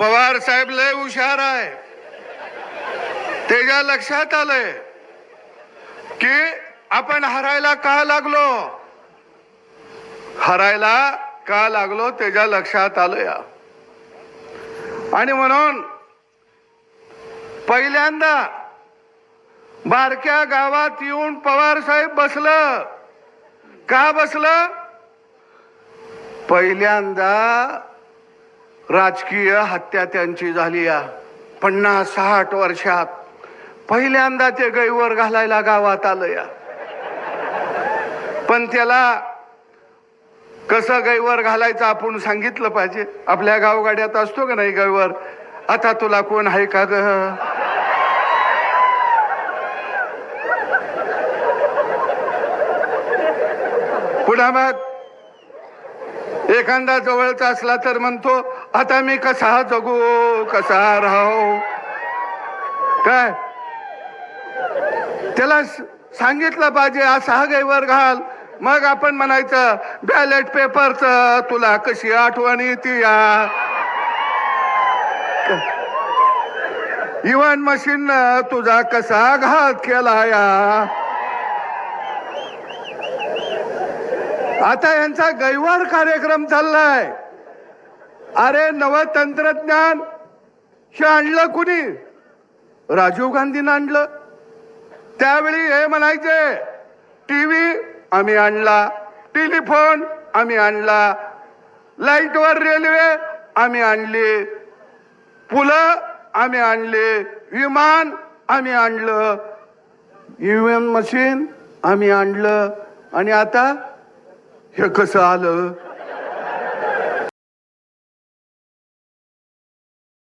पवार साहेब लय हुशार आहे. त्याच्या लक्षात आलंय की आपण हरायला का लागलो? हरायला का लागलो त्याच्या लक्षात आलं या आणि म्हणून पहिल्यांदा बारक्या गावात येऊन पवार साहेब बसलं. का बसलं? पहिल्यांदा राजकीय हत्या त्यांची झाली या पन्नास साठ वर्षात. पहिल्यांदा ते गैवर घालायला गावात आलं या. पण त्याला कसं गैवर घालायचं आपण सांगितलं पाहिजे? आपल्या गावगाड्यात असतो का नाही गैवर? आता तुला कोण आहे का ग? पुन्हा मग एखादा जवळचा असला तर म्हणतो आता मी कसा जगू कसा राहू? काय? त्याला सांगितलं पाहिजे असा हा गैवर घाल. मग आपण म्हणायचं बॅलेट पेपरच तुला कशी आठवण येते या? इव्हन मशीन तुझा कसा घात केला या? आता यांचा गैवार कार्यक्रम चाललाय. अरे नव तंत्रज्ञान हे आणलं कुणी? राजीव गांधीनं आणलं. त्यावेळी हे म्हणायचे टीव्ही आम्ही आणला टेलिफोन आम्ही आणला लाईटवर रेल्वे आम्ही आणली पुलं आम्ही आणले विमान आम्ही आणलं ईव्हीएम मशीन आम्ही आणलं. आणि आता हे कसं आलं?